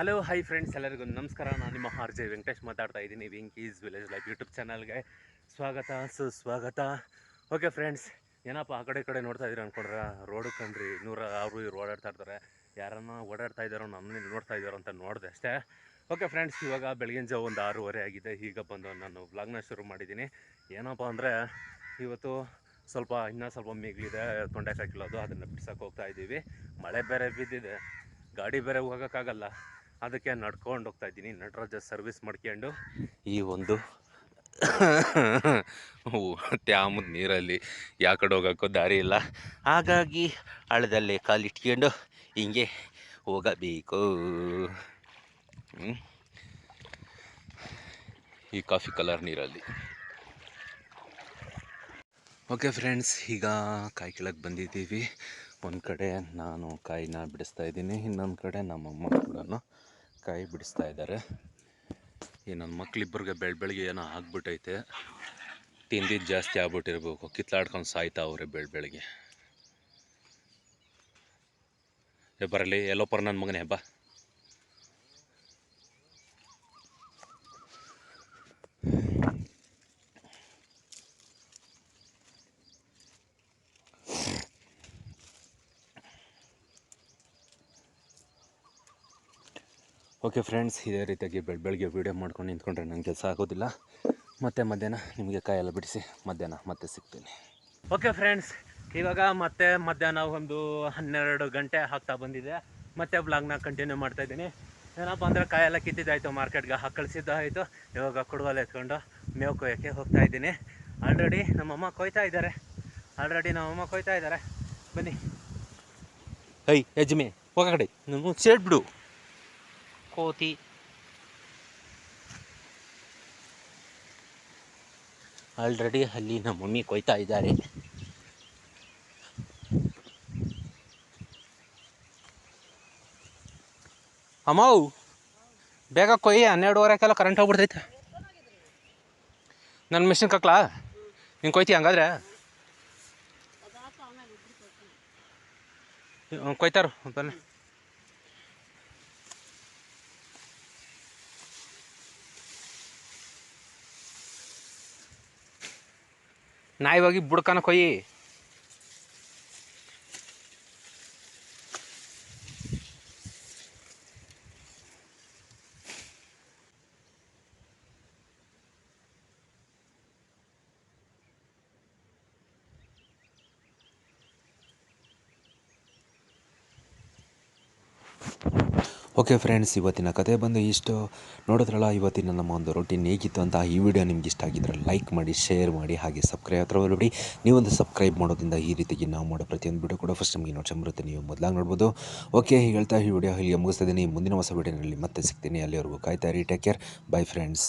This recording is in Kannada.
ಹಲೋ ಹೈ ಫ್ರೆಂಡ್ಸ್ ಎಲ್ಲರಿಗೂ ನಮಸ್ಕಾರ. ನಾನು ನಿಮ್ಮ ಆರ್ ಜೆ ವೆಂಕಟೇಶ್ ಮಾತಾಡ್ತಾ ಇದ್ದೀನಿ ವಿಂಕೀಸ್ ವಿಲೇಜ್ ಲೈಫ್ ಯೂಟ್ಯೂಬ್ ಚಾನಲ್ಗೆ ಸ್ವಾಗತ, ಸುಸ್ವಾಗತ. ಓಕೆ ಫ್ರೆಂಡ್ಸ್ ಏನಪ್ಪ ಆ ಕಡೆ ಕಡೆ ನೋಡ್ತಾ ಇದ್ದೀರ ಅಂದ್ಕೊಂಡ್ರೆ ರೋಡು ಕಂಡ್ರಿ, ನೂರ ಆರು ಇವ್ರು ಓಡಾಡ್ತಾ ಇರ್ತಾರೆ. ಯಾರನ್ನ ಓಡಾಡ್ತಾ ಇದ್ದಾರೋ ನಮ್ಮನ್ನ ನೋಡ್ತಾ ಇದ್ದಾರೋ ಅಂತ ನೋಡಿದೆ ಅಷ್ಟೇ. ಓಕೆ ಫ್ರೆಂಡ್ಸ್ ಇವಾಗ ಬೆಳಗಿನ ಜಾವ ಒಂದು ಆರೂವರೆ ಆಗಿದೆ. ಈಗ ಬಂದು ನಾನು ವ್ಲಾಗ್ನ ಶುರು ಮಾಡಿದ್ದೀನಿ. ಏನಪ್ಪ ಅಂದರೆ, ಇವತ್ತು ಸ್ವಲ್ಪ, ಇನ್ನೂ ಸ್ವಲ್ಪ ಮಿಗಿಲಿದೆ ತೊಂಡೆಕಾಯಿ ಅದು, ಅದನ್ನು ಬಿಡ್ಸೋಕೆ ಹೋಗ್ತಾ ಇದ್ದೀವಿ ಮಳೆ ಬೇರೆ ಬಿದ್ದಿದೆ. ಗಾಡಿ ಬೇರೆ ಹೋಗೋಕ್ಕಾಗಲ್ಲ. ಅದಕ್ಕೆ ನಡ್ಕೊಂಡು ಹೋಗ್ತಾ ಇದ್ದೀನಿ. ನಟರಾಜ ಸರ್ವಿಸ್ ಮಾಡ್ಕೊಂಡು ಈ ಒಂದು ತ್ಯಾಮದ ನೀರಲ್ಲಿ ಯಾವ ಕಡೆ ಹೋಗೋಕ್ಕೂ ದಾರಿ ಇಲ್ಲ. ಹಾಗಾಗಿ ಹಳ್ಳದಲ್ಲಿ ಕಾಲಿಟ್ಕೊಂಡು ಹಿಂಗೆ ಹೋಗಬೇಕು. ಈ ಕಾಫಿ ಕಲರ್ ನೀರಲ್ಲಿ. ಓಕೆ ಫ್ರೆಂಡ್ಸ್, ಈಗ ಕಾಯಿ ಕೆಳಗೆ ಬಂದಿದ್ದೀವಿ. ಒಂದು ಕಡೆ ನಾನು ಕಾಯಿನ ಬಿಡಿಸ್ತಾ ಇದ್ದೀನಿ, ಇನ್ನೊಂದು ಕಡೆ ನಮ್ಮಮ್ಮ ಕೂಡ ಕಾಯಿ ಬಿಡಿಸ್ತಾ ಇದ್ದಾರೆ. ಈ ನನ್ನ ಮಕ್ಳಿಬ್ಬರಿಗೆ ಬೆಳ್ ಬೆಳಗ್ಗೆ ಏನೋ ಆಗ್ಬಿಟ್ಟೈತೆ. ತಿಂದಿದ್ದು ಜಾಸ್ತಿ ಆಗ್ಬಿಟ್ಟಿರ್ಬೇಕು, ಕಿತ್ಲಾಡ್ಕೊಂಡು ಸಾಯ್ತಾ ಅವ್ರೆ ಬೆಳ್ ಬೆಳಗ್ಗೆ ಬರಲಿ, ಎಲ್ಲೋಪರ ನನ್ನ ಮಗನೇ, ಬಾ. ಓಕೆ ಫ್ರೆಂಡ್ಸ್ ಇದೇ ರೀತಿಯಾಗಿ ಬೆಳ್ ಬೆಳಗ್ಗೆ ವೀಡಿಯೋ ಮಾಡ್ಕೊಂಡು ನಿಂತ್ಕೊಂಡ್ರೆ ನನಗೆ ಕೆಲಸ ಆಗೋದಿಲ್ಲ. ಮತ್ತೆ ಮಧ್ಯಾಹ್ನ ನಿಮಗೆ ಕಾಯೆಲ್ಲ ಬಿಡಿಸಿ ಮಧ್ಯಾಹ್ನ ಮತ್ತೆ ಸಿಗ್ತೀನಿ. ಓಕೆ ಫ್ರೆಂಡ್ಸ್ ಇವಾಗ ಮತ್ತೆ ಮಧ್ಯಾಹ್ನ ಒಂದು ಹನ್ನೆರಡು ಗಂಟೆ ಹಾಕ್ತಾ ಬಂದಿದೆ. ಮತ್ತೆ ಬ್ಲಾಗ್ನ ಕಂಟಿನ್ಯೂ ಮಾಡ್ತಾ ಇದ್ದೀನಿ. ಏನಪ್ಪ ಅಂದರೆ ಕಾಯೆಲ್ಲ ಕಿತ್ತಿದ್ದಾಯಿತು ಮಾರ್ಕೆಟ್ಗೆ ಹಾಕಿ ಕಳಿಸಿದ್ದಾಯಿತು ಇವಾಗ ಕುಡುಗಲು ಎತ್ಕೊಂಡು ಮೇವು ಕೊಯ್ಯೋಕ್ಕೆ ಹೋಗ್ತಾ ಇದ್ದೀನಿ. ಆಲ್ರೆಡಿ ನಮ್ಮಮ್ಮ ಕೊಯ್ತಾ ಇದ್ದಾರೆ. ಆಲ್ರೆಡಿ ನಮ್ಮಮ್ಮ ಕೊಯ್ತಾ ಇದ್ದಾರೆ. ಬನ್ನಿ. ಐ ಯಜ್ಮಿ ಹೋಗಕಡೆ ನಾನು ನಮ್ಮ ಸೇಟ್ ಬಿಡು ಕೋತಿ. ಆಲ್ರೆಡಿ ಅಲ್ಲಿ ನಮ್ಮ ಮಮ್ಮಿ ಕೊಯ್ತಾ ಇದ್ದಾರೆ. ಅಮ್ಮವು ಬೇಗ ಕೊಯ್ಯಿ ಹನ್ನೆರಡುವರೆಗೆಲ್ಲ ಕರೆಂಟ್ ಹೋಗ್ಬಿಡ್ತೈತೆ. ನನ್ನ ಮಿಷಿನ್ ಕಕ್ಲಾ? ನೀನು ಕೊಯ್ತಿ ಹಂಗಾದ್ರೆ? ಕೊಯ್ತಾರ ಕೊಯ್ತಾರು, ಬನ್ನಿ. ನಾಯಿ ಹೋಗಿ ಬುಡ್ಕನ ಕೊಯ್ಯಿ ಓಕೆ ಫ್ರೆಂಡ್ಸ್ ಇವತ್ತಿನ ಕತೆ ಬಂದು ಇಷ್ಟು. ನೋಡಿದ್ರಲ್ಲ, ಇವತ್ತಿನ ನಮ್ಮ ಒಂದು ರೊಟೀನ್ ಹೇಗಿತ್ತು ಅಂತ ಈ ವಿಡಿಯೋ ನಿಮ್ಗೆ ಇಷ್ಟ ಆಗಿದ್ರೆ ಲೈಕ್ ಮಾಡಿ ಶೇರ್ ಮಾಡಿ, ಹಾಗೆ ಸಬ್ಸ್ಕ್ರೈಬ್ ಹತ್ರ ಬಿಡಿ ನೀವೊಂದು ಸಬ್ಸ್ಕ್ರೈಬ್ ಮಾಡೋದ್ರಿಂದ ಈ ರೀತಿಗೆ ನಾವು ಮಾಡೋ ಪ್ರತಿಯೊಂದು ವಿಡಿಯೋ ಕೂಡ ಫಸ್ಟ್ ನಮಗೆ ನೋಟ್ಸ್ ಬರುತ್ತೆ. ನೀವು ಮೊದಲಾಗಿ ನೋಡ್ಬೋದು. ಓಕೆ ಹೇಳ್ತಾ ಈ ವಿಡಿಯೋ ಇಲ್ಲಿಗೆ ಮುಗಿಸ್ತಾ ಇದ್ದೀನಿ. ಮುಂದಿನ ಹೊಸ ವಿಡಿಯೋನಲ್ಲಿ ಮತ್ತೆ ಸಿಗ್ತೀನಿ. ಅಲ್ಲಿವರೆಗೂ ಕಾಯ್ತಾ ಇರಿ. Take care bye friends